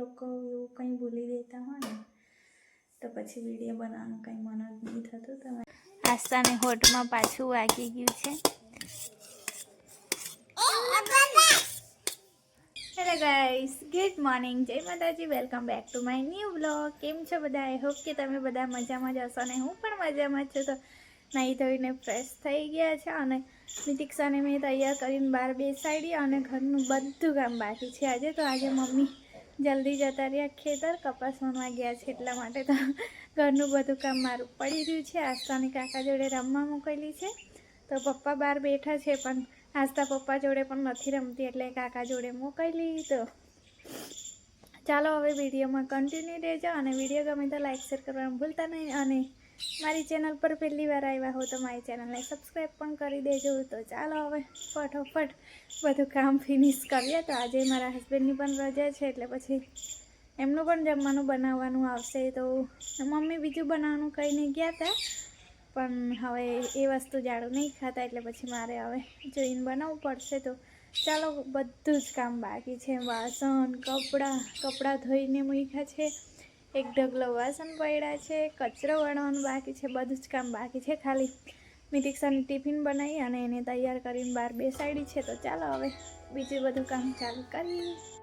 લોકો એવું કંઈ ભૂલી દેતા હોય ને, તો પછી વીડિયો બનાવવાનું કંઈ મન જ નહીં થતું તમે આસ્તાને હોટમાં પાછું વાગી ગયું છે. હેલો ગાઈસ ગુડ મોર્નિંગ જય Mataji welcome back to my new blog કેમ છો બધા? આઈ હોપ કે તમે બધા મજામાં જ હશો અને હું પણ મજામાં છું. તો નાહી ધોઈને ફ્રેશ થઈ ગયા છે અને નિતિક્ષાને મેં તૈયાર કરીને બહાર બેસાડી અને ઘરનું બધું કામ બાકી છે આજે. તો આજે મમ્મી જલ્દી જતા રહ્યા. ખેતર કપાસ વણવા ગયા છે એટલા માટે તો ઘરનું બધું કામ મારું પડી રહ્યું છે. આસ્તાની કાકા જોડે રમવા મોકલી છે. તો પપ્પા બહાર બેઠા છે પણ આસ્થા પપ્પા જોડે પણ નથી રમતી એટલે કાકા જોડે મોકલી તો. ચાલો હવે વિડીયોમાં કન્ટિન્યુ રહેજો અને વીડિયો ગમે તો લાઇક શેર કરવાનું ભૂલતા નહીં અને મારી ચેનલ પર પહેલી વાર આવ્યા હો તો મારી ચેનલને સબસ્ક્રાઈબ પણ કરી દેજો. તો ચાલો હવે ફટોફટ બધું કામ ફિનિશ કરીએ. તો આજે મારા હસબન્ડની પણ રજા છે, એટલે પછી એમનું પણ જમવાનું બનાવવાનું આવશે. તો મમ્મી બીજું બનાવવાનું કહીને ગયા હતા પણ હવે એ વસ્તુ જાડું નહીં ખાતા, એટલે પછી મારે હવે જોઈને બનાવવું પડશે. તો ચાલો, બધું જ કામ બાકી છે. વાસણ, કપડાં કપડાં ધોઈને મૂક્યા છે. એક ઢગલો વાસણ પડ્યા છે, કચરો વણવાનું બાકી છે, બધું જ કામ બાકી છે ખાલી. મિતિક્ષાની ટિફિન બનાવી અને એને તૈયાર કરીને બહાર બેસાડી છે. તો ચાલો હવે બીજું બધું કામ ચાલુ કરીએ.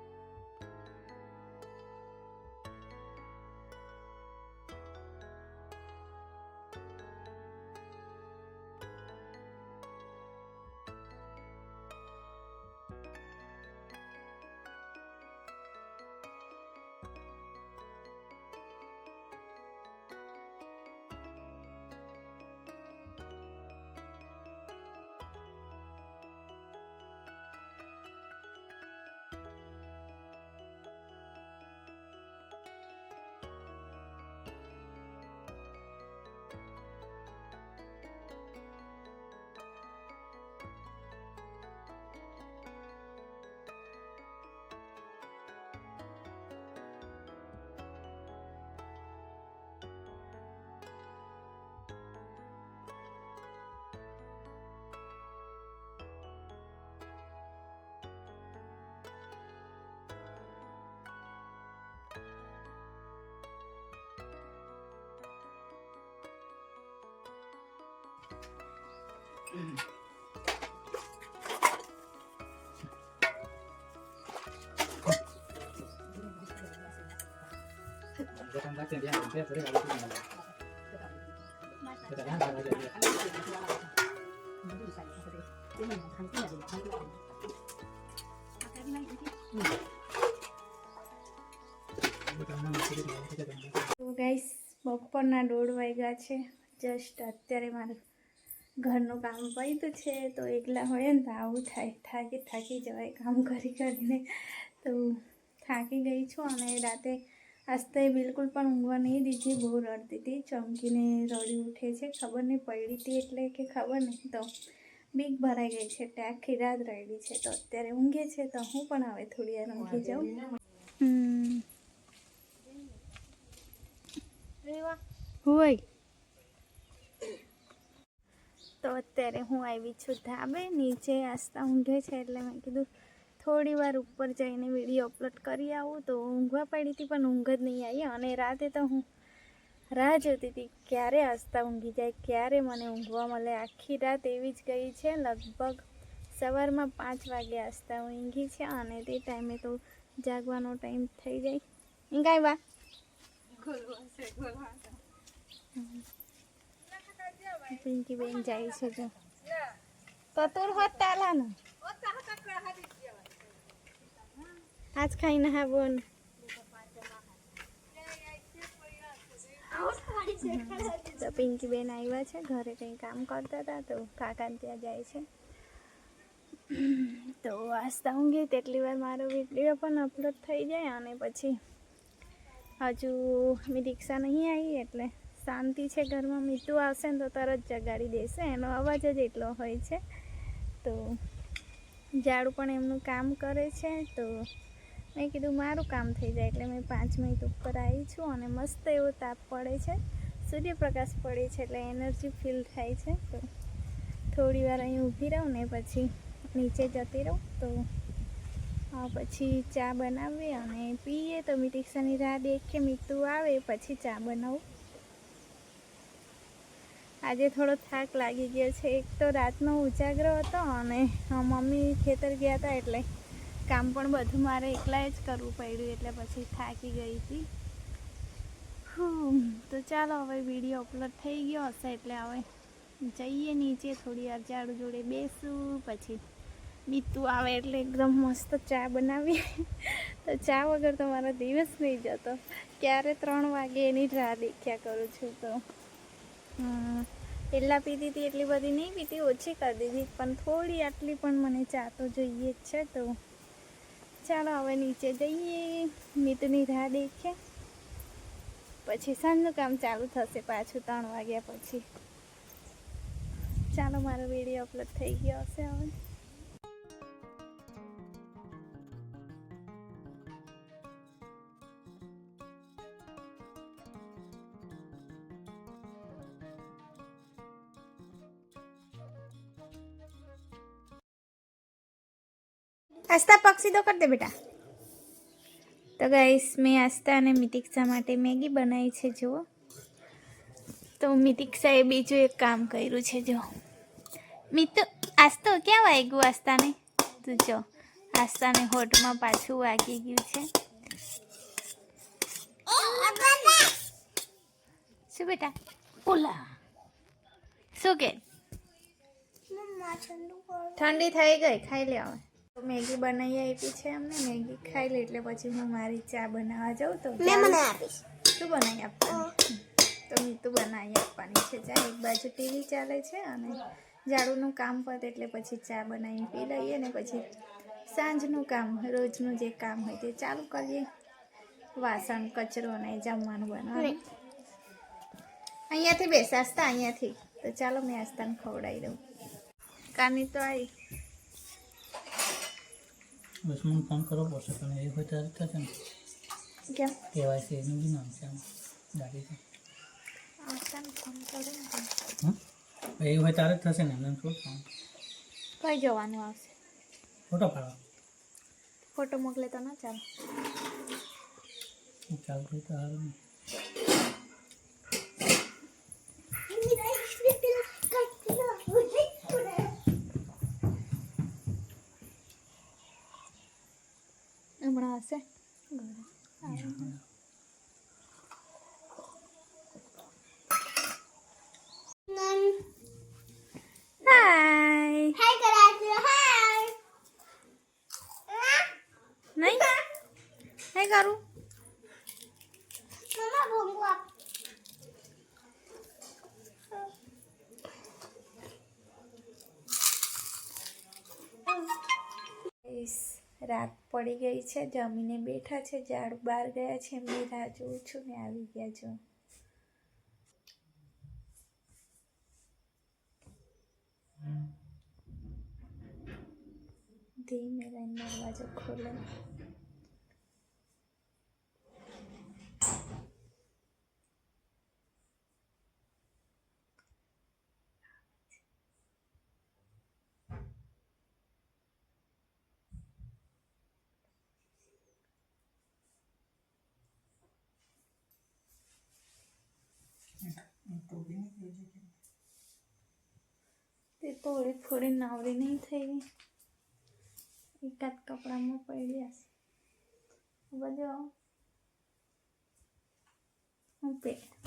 ગાઈસ બપોરના દોઢ વાગ્યા છે. જસ્ટ અત્યારે મારું ઘરનું કામ પડ્યું છે તો એકલા હોય ને તો આવું થાય થાકી થાકી જવાય કામ કરી કરીને. તો થાકી ગઈ છું અને રાતે આસ્તે બિલકુલ પણ ઊંઘવા નહીં દીધી બહુ રડતી હતી ચમકીને રડી ઉઠે છે. ખબર નહીં પડી હતી એટલે કે ખબર નહીં તો બીક ભરાઈ ગઈ છે એટલે આખી રાત રડી છે. તો અત્યારે ઊંઘે છે તો હું પણ હવે થોડી વાર ઊંઘી જાઉં. હમ. હોય તો અત્યારે હું આવી છું ધાબે નીચે આસ્તા ઊંઘે છે એટલે મેં કીધું થોડી વાર ઉપર જઈને વીડિયો અપલોડ કરી આવું. તો ઊંઘવા પડી હતી પણ ઊંઘ જ નહીં આવી. અને રાતે તો હું રાહ જોતી હતી ક્યારે આસ્તા ઊંઘી જાય ક્યારે મને ઊંઘવા મળે. આખી રાત એવી જ ગઈ છે. લગભગ સવારમાં પાંચ વાગે આસ્તા ઊંઘી છે અને તે ટાઈમે તો જાગવાનો ટાઈમ થઈ જાય. ઊંઘાય બા પિંકી બેન જાય છે જો. તો તું હોત તાલા ને આજ ખાઈને હા બોન તો પિંકી બેન આવ્યા છે, ઘરે કંઈ કામ કરતા હતા તો કાકા ત્યાં જાય છે. તો વાંચતા ઊંઘી તેટલી વાર મારો વીડિયો પણ અપલોડ થઈ જાય અને પછી હજુ મેં રિક્ષા નહીં આવી એટલે શાંતિ છે ઘરમાં, મીઠું આવશે ને તો તરત જગાડી દેશે. એનો અવાજ જ એટલો હોય છે. તો ઝાડુ પણ એમનું કામ કરે છે. તો મેં કીધું મારું કામ થઈ જાય એટલે મેં પાંચ મિનિટ ઉપર આવી છું અને મસ્ત એવો તાપ પડે છે. સૂર્યપ્રકાશ પડે છે એટલે એનર્જી ફીલ થાય છે. તો થોડી વાર અહીં ઊભી રહું ને પછી નીચે જતી રહું. તો પછી ચા બનાવીએ અને પીએ. તો મીટિક્સાની રાહ દેખે મીઠું આવે પછી ચા બનાવું. આજે થોડો થાક લાગી ગયો છે. એક તો રાતનો ઉજાગરો હતો અને મમ્મી ખેતર ગયા હતા એટલે કામ પણ બધું મારે એકલાએ જ કરવું પડ્યું એટલે પછી થાકી ગઈ હતી. તો ચાલો હવે વીડિયો અપલોડ થઈ ગયો હશે એટલે હવે જઈએ નીચે થોડી વાર ઝાડુ જોડે બેસું પછી બીતું આવે એટલે એકદમ મસ્ત ચા બનાવીએ. તો ચા વગર તો મારો દિવસ નહીં જતો. ક્યારે ત્રણ વાગે એની રાહ દેખ્યા કરું છું તો. હમ, પહેલાં પીતી હતી એટલી બધી નહીં પીતી ઓછી કરી દીધી. પણ થોડી આટલી પણ મને ચા તો જોઈએ જ છે તો. ચાલો હવે નીચે જઈએ. મીતની રાહ દેખે. પછી સાંજનું કામ ચાલુ થશે પાછું ત્રણ વાગ્યા પછી. ચાલો, મારો વીડિયો અપલોડ થઈ ગયો હશે હવે. આસ્તા પગ સીધો કરી દે બેટા. તો ગાઈસ મેં આસ્તા અને મિતિક્ષા માટે મેગી બનાવી છે જુઓ. તો મિતિક્ષાએ બીજું એક કામ કર્યું છે જો મિતુ આસ્તો ક્યાં વાગ્યું આસ્તાને તું જો આસ્તાને હોઠમાં પાછું વાગી ગયું છે. શું બેટા? ઓલા. શું કે? ઠંડી થઈ ગઈ ખાઈ લે હવે. મેગી બનાવી આપી છે અમને. મેગી ખાઈ લે એટલે પછી હું મારી ચા બનાવવા જાઉં તો મેં મને આપીશ. શું બનાવી આપવાની. તો તું બનાવી આપવાની છે. ચા એક બાજુ ટીવી ચાલે છે અને ઝાડુનું કામ પતે એટલે પછી ચા બનાવી પી લઈએ ને પછી સાંજનું કામ રોજનું જે કામ હોય તે ચાલુ કરીએ. વાસણ કચરો અને જમવાનું બનાવવાનું અહીંયાથી બેસાસતા અહીંયાથી. તો ચાલો મેં આસ્તાને ખવડાવી દઉં. કાની તો આવી બસ મને ફોન કરવો પડશે પણ એ હોય ત્યારે થશે ને. કેમ? કેવાયસી એનું બી નામ છે આમ હં એ હોય ત્યારે જ થશે ને એમને શું ફોન કઈ જવાનું આવશે? ફોટો પાડવા ફોટો મોકલે તો ના ચાલો. ચાલતું તો હારું ને હમણાં હશે હાય હાય કરાજો હાય નહીં નહીં કરું મમ્મા ભોંગો આપ ગાઈસ, રાત પડી ગઈ છે જમીને બેઠા છે ઝાડ બહાર ગયા છે એમની રાહ જોઉં છું ને આવી ગયા જો ધીમે રહીને દરવાજો ખોલે થોડી ફોડી નાવડી નહીં થઈ. એકાદ કપડામાં પડ્યા છે. બધો હું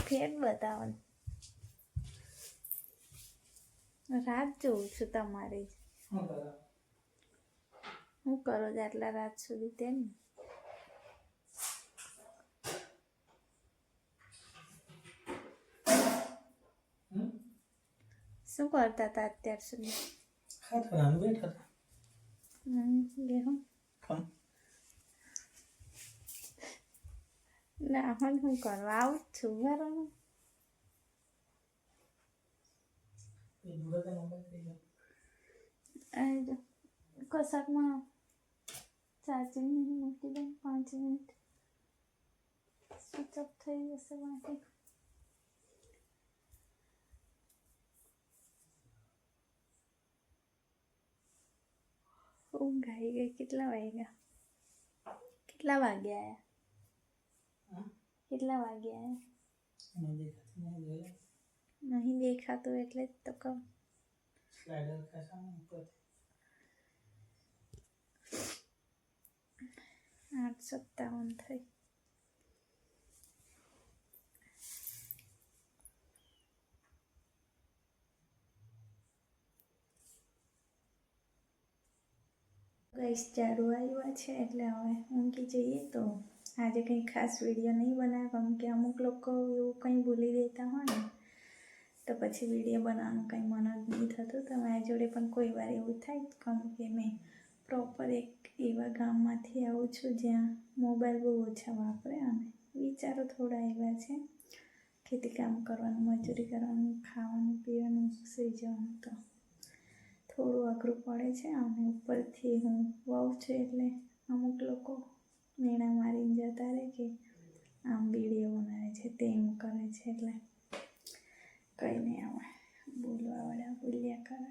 ફેર બતાવો રાત જોઉં છું તમારી હું કરો જ આટલા રાત સુધી તેમ? શું કરતા હતા અત્યાર સુધી ખાતા બેઠા હતા ના હું હું કરવા આવું જ છું બરાબર કશાકમાં ચાર્જિંગ મૂકી દઉં પાંચ મિનિટ સ્વિચ ઓફ થઈ જશે બાકી ઊંઘ આવી ગઈ કેટલા વાગ્યા કેટલા વાગ્યા આયા કેટલા વાગ્યા નહીં દેખાતું એટલે જ તો કહું આઠ સત્તાવન થઈ ગઈશ ઝાડુ આવ્યા છે, એટલે હવે ઊંઘી જઈએ તો આજે કંઈ ખાસ વીડિયો નહીં બનાવે કેમ કે અમુક લોકો એવું કંઈ ભૂલી દેતા હોય ને, તો પછી વીડિયો બનાવવાનું કંઈ મન જ નહીં થતું. તો મારા જોડે પણ કોઈ વાર એવું થાય કેમ કે મેં પ્રોપર એક એવા ગામમાંથી આવું છું જ્યાં મોબાઈલ બહુ ઓછા વાપરે અને વિચારો થોડા એવા છે. ખેતી કામ કરવાનું, મજૂરી કરવાનું, ખાવાનું, પીવાનું, સુઈ જવાનું તો થોડું અઘરું પડે છે. અને ઉપરથી હું વહુ છું એટલે અમુક લોકો મેણા મારીને જતા રહે કે આમ વીડિયો બનાવે છે, તેમ કરે છે એટલે કંઈ નહીં આવે બોલવાવાળા બોલ્યા કરે.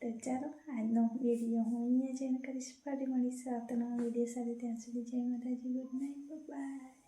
તો ચાલો, આજનો વીડિયો હું અહીંયા જઈને કરીશ. ફરી મળીશ આવતાનો વીડિયો સાથે. ત્યાં સુધી જય માતાજી ગુડ નાઇટ બાય